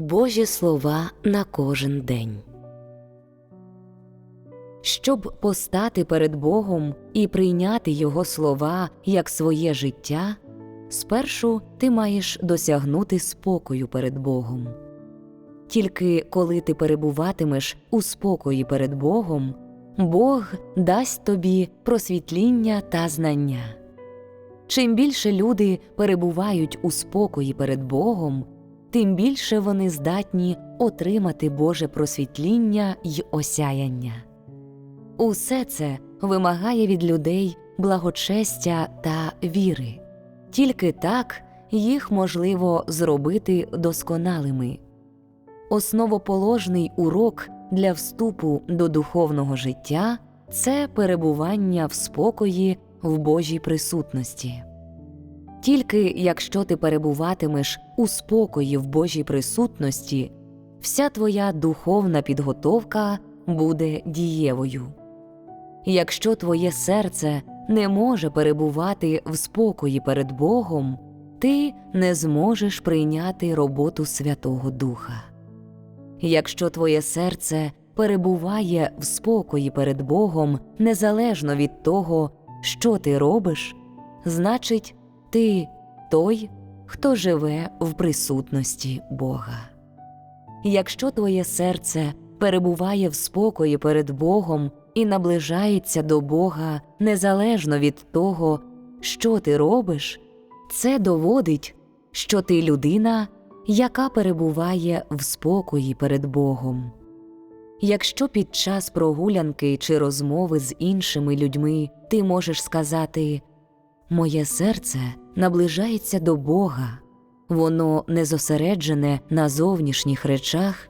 Божі слова на кожен день. Щоб постати перед Богом і прийняти Його слова як своє життя, спершу ти маєш досягнути спокою перед Богом. Тільки коли ти перебуватимеш у спокої перед Богом, Бог дасть тобі просвітління та знання. Чим більше люди перебувають у спокої перед Богом, тим більше вони здатні отримати Боже просвітління й осяяння. Усе це вимагає від людей благочестя та віри, тільки так їх можливо зробити досконалими. Основоположний урок для вступу до духовного життя це перебування в спокої в Божій присутності. Тільки якщо ти перебуватимеш у спокої в Божій присутності, вся твоя духовна підготовка буде дієвою. Якщо твоє серце не може перебувати в спокої перед Богом, ти не зможеш прийняти роботу Святого Духа. Якщо твоє серце перебуває в спокої перед Богом незалежно від того, що ти робиш, значить, ти той, хто живе в присутності Бога. Якщо твоє серце перебуває в спокої перед Богом і наближається до Бога незалежно від того, що ти робиш, це доводить, що ти людина, яка перебуває в спокої перед Богом. Якщо під час прогулянки чи розмови з іншими людьми ти можеш сказати Моє серце наближається до Бога, воно не зосереджене на зовнішніх речах,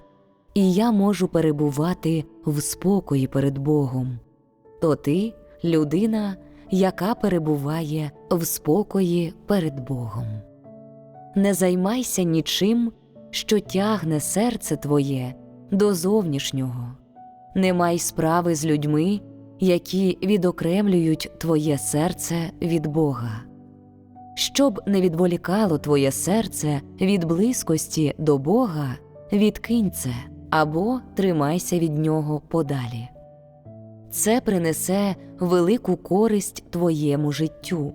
і я можу перебувати в спокої перед Богом, то ти людина, яка перебуває в спокої перед Богом. Не займайся нічим, що тягне серце твоє до зовнішнього, не май справи з людьми, які відокремлюють твоє серце від Бога. Щоб не відволікало твоє серце від близькості до Бога, відкинь це або тримайся від нього подалі. Це принесе велику користь твоєму життю.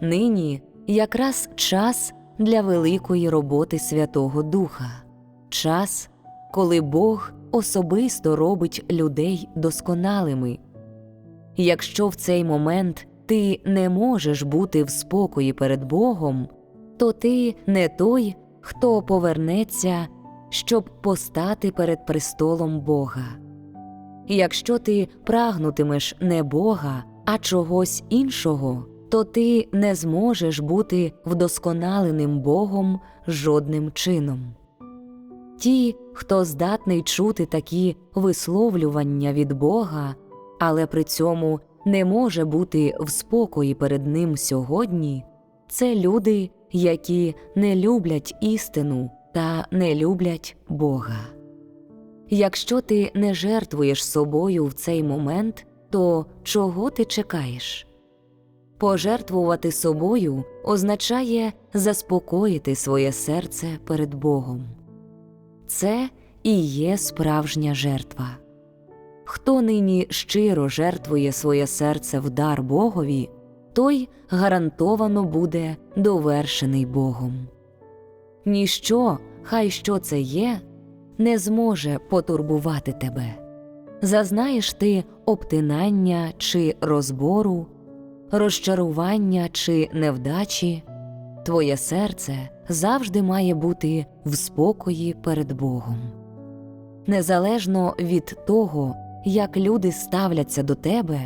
Нині якраз час для великої роботи Святого Духа, час, коли Бог особисто робить людей досконалими. Якщо в цей момент ти не можеш бути в спокої перед Богом, то ти не той, хто повернеться, щоб постати перед престолом Бога. Якщо ти прагнутимеш не Бога, а чогось іншого, то ти не зможеш бути вдосконаленим Богом жодним чином. Ті, хто здатний чути такі висловлювання від Бога, але при цьому не може бути в спокої перед Ним сьогодні, це люди, які не люблять істину та не люблять Бога. Якщо ти не жертвуєш собою в цей момент, то чого ти чекаєш? Пожертвувати собою означає заспокоїти своє серце перед Богом. Це і є справжня жертва. Хто нині щиро жертвує своє серце в дар Богові, той гарантовано буде довершений Богом. Ніщо, хай що це є, не зможе потурбувати тебе. Зазнаєш ти обтинання чи розбору, розчарування чи невдачі, твоє серце завжди має бути в спокої перед Богом. Незалежно від того, як люди ставляться до тебе,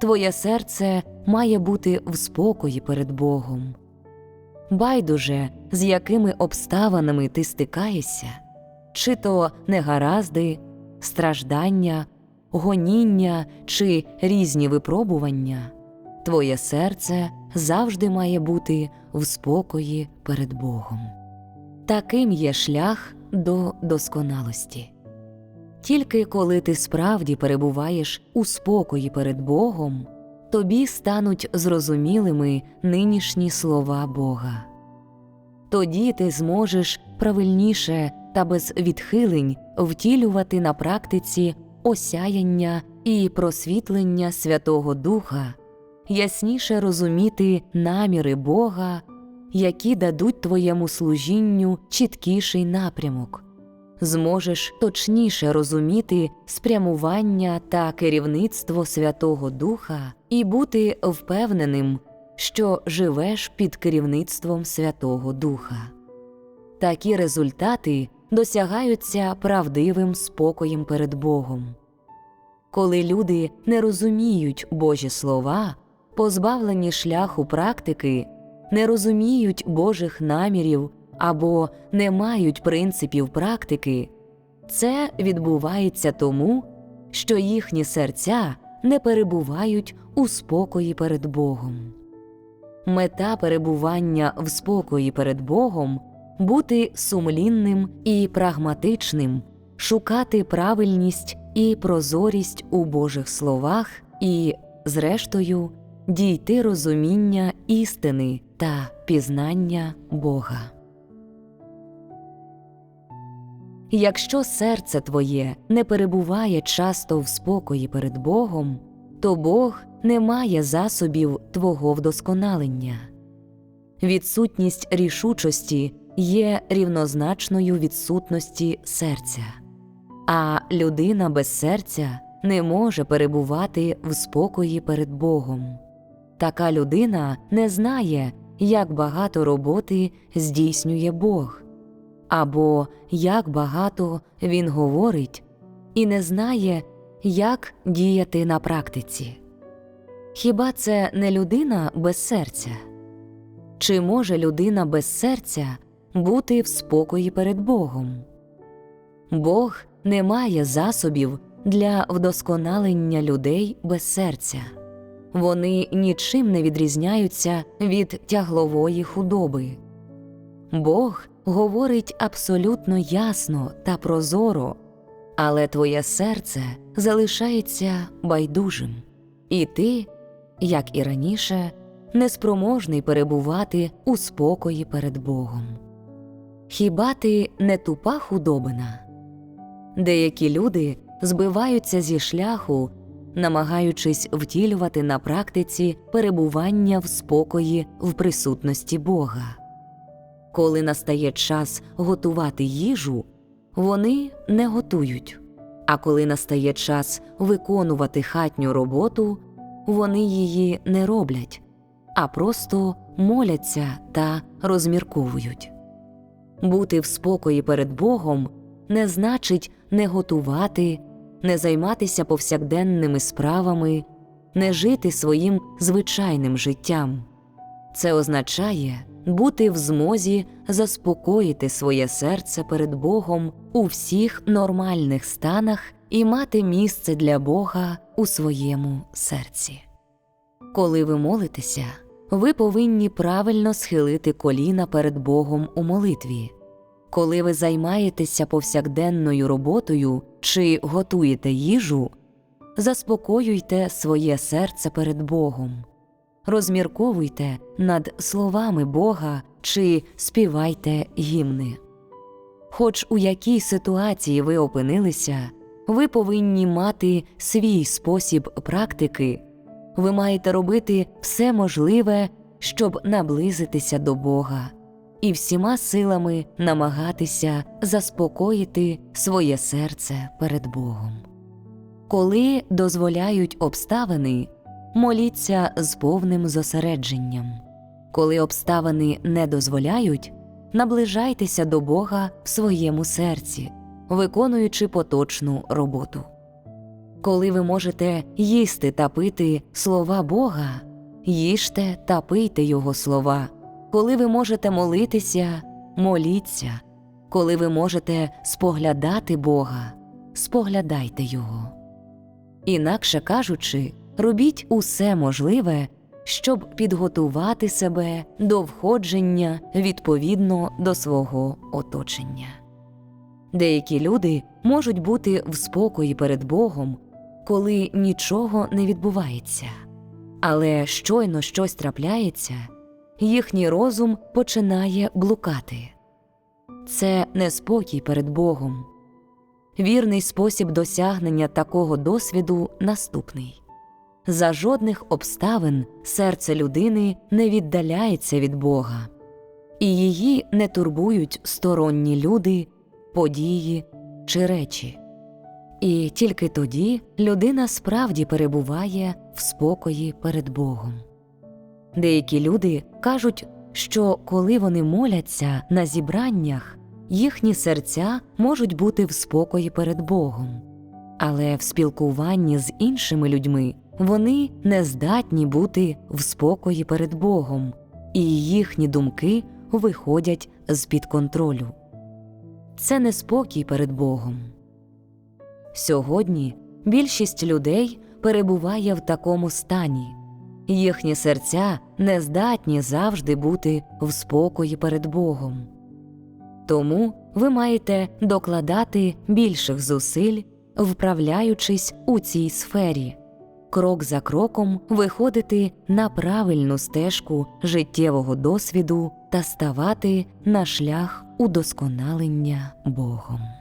твоє серце має бути в спокої перед Богом. Байдуже, з якими обставинами ти стикаєшся, чи то негаразди, страждання, гоніння чи різні випробування, твоє серце завжди має бути в спокої перед Богом. Таким є шлях до досконалості. Тільки коли ти справді перебуваєш у спокої перед Богом, тобі стануть зрозумілими нинішні слова Бога. Тоді ти зможеш правильніше та без відхилень втілювати на практиці осяяння і просвітлення Святого Духа, ясніше розуміти наміри Бога, які дадуть твоєму служінню чіткіший напрямок, зможеш точніше розуміти спрямування та керівництво Святого Духа і бути впевненим, що живеш під керівництвом Святого Духа. Такі результати досягаються правдивим спокоєм перед Богом. Коли люди не розуміють Божі слова, позбавлені шляху практики, не розуміють Божих намірів або не мають принципів практики, це відбувається тому, що їхні серця не перебувають у спокої перед Богом. Мета перебування в спокої перед Богом бути сумлінним і прагматичним, шукати правильність і прозорість у Божих словах і, зрештою, дійти розуміння істини та пізнання Бога. Якщо серце твоє не перебуває часто в спокої перед Богом, то Бог не має засобів твого вдосконалення. Відсутність рішучості є рівнозначною відсутності серця, а людина без серця не може перебувати в спокої перед Богом. Така людина не знає, як багато роботи здійснює Бог, або як багато Він говорить, і не знає, як діяти на практиці. Хіба це не людина без серця? Чи може людина без серця бути в спокої перед Богом? Бог не має засобів для вдосконалення людей без серця. Вони нічим не відрізняються від тяглової худоби. Бог говорить абсолютно ясно та прозоро, але твоє серце залишається байдужим, і ти, як і раніше, неспроможний перебувати у спокої перед Богом. Хіба ти не тупа худобина? Деякі люди збиваються зі шляху, намагаючись втілювати на практиці перебування в спокої в присутності Бога. Коли настає час готувати їжу, вони не готують, а коли настає час виконувати хатню роботу, вони її не роблять, а просто моляться та розмірковують. Бути в спокої перед Богом не значить не готувати, не займатися повсякденними справами, не жити своїм звичайним життям. Це означає бути в змозі заспокоїти своє серце перед Богом у всіх нормальних станах і мати місце для Бога у своєму серці. Коли ви молитеся, ви повинні правильно схилити коліна перед Богом у молитві. Коли ви займаєтеся повсякденною роботою чи готуєте їжу, заспокоюйте своє серце перед Богом, розмірковуйте над словами Бога чи співайте гімни. Хоч у якій ситуації ви опинилися, ви повинні мати свій спосіб практики, ви маєте робити все можливе, щоб наблизитися до Бога і всіма силами намагатися заспокоїти своє серце перед Богом. Коли дозволяють обставини, моліться з повним зосередженням. Коли обставини не дозволяють, наближайтеся до Бога в своєму серці, виконуючи поточну роботу. Коли ви можете їсти та пити слова Бога, їжте та пийте Його слова. Коли ви можете молитися, моліться, коли ви можете споглядати Бога, споглядайте Його. Інакше кажучи, робіть усе можливе, щоб підготувати себе до входження відповідно до свого оточення. Деякі люди можуть бути в спокої перед Богом, коли нічого не відбувається, але щойно щось трапляється їхній розум починає блукати. це неспокій перед Богом. Вірний спосіб досягнення такого досвіду наступний за жодних обставин серце людини не віддаляється від Бога, і її не турбують сторонні люди, події чи речі. І тільки тоді людина справді перебуває в спокої перед Богом. Деякі люди кажуть, що коли вони моляться на зібраннях, їхні серця можуть бути в спокої перед Богом, але в спілкуванні з іншими людьми вони не здатні бути в спокої перед Богом, і їхні думки виходять з під контролю. Це не спокій перед Богом. Сьогодні більшість людей перебуває в такому стані, їхні серця не здатні завжди бути в спокої перед Богом. Тому ви маєте докладати більших зусиль, вправляючись у цій сфері, крок за кроком виходити на правильну стежку життєвого досвіду та ставати на шлях удосконалення Богом.